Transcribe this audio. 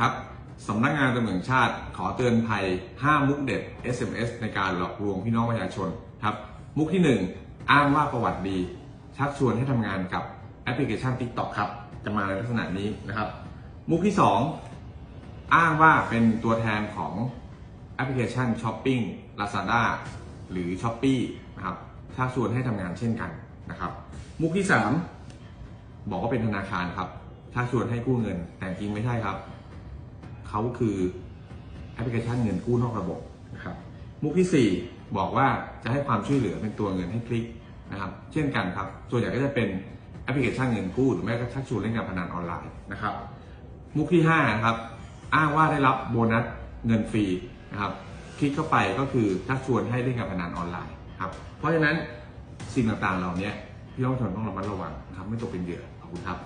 ครับสำนักงานตำรวจแห่งชาติขอเตือนภัย 5 มุกเด็ด SMS ในการหลอกลวงพี่น้องประชาชนครับ มุกที่ 1 อ้างว่าประวัติดีชักชวนให้ทำงานกับแอปพลิเคชัน TikTok ครับ จะมาในลักษณะนี้นะครับ มุกที่ 2 อ้างว่าเป็นตัวแทนของแอปพลิเคชัน Shopping Lazada หรือ s h อ p e e นะครับชักชวนให้ทำงานเช่นกันนะครับ มุกที่ 3 บอกว่าเป็นธนาคารครับชักชวนให้กู้เงินแต่จริงไม่ใช่ครับ เขาคือแอปพลิเคชันเงินกู้นอกระบบนะครับมุกที่ 4 บอกว่าจะให้ความช่วยเหลือเป็นตัวเงินให้คลิกนะครับเช่นกันครับส่วนใหญ่ก็จะเป็นแอปพลิเคชันเงินกู้หรือไม่ก็ชักชวนเล่นการพนันออนไลน์นะครับมุกที่5นะครับอ้างว่าได้รับโบนัสเงินฟรีนะครับคลิกเข้าไปก็คือชักชวนให้เล่นการพนันออนไลน์ครับเพราะฉะนั้นสิ่งต่างๆเหล่านี้พี่น้องประชาชนต้องระมัดระวังนะครับไม่ตกเป็นเหยื่อขอบคุณครับ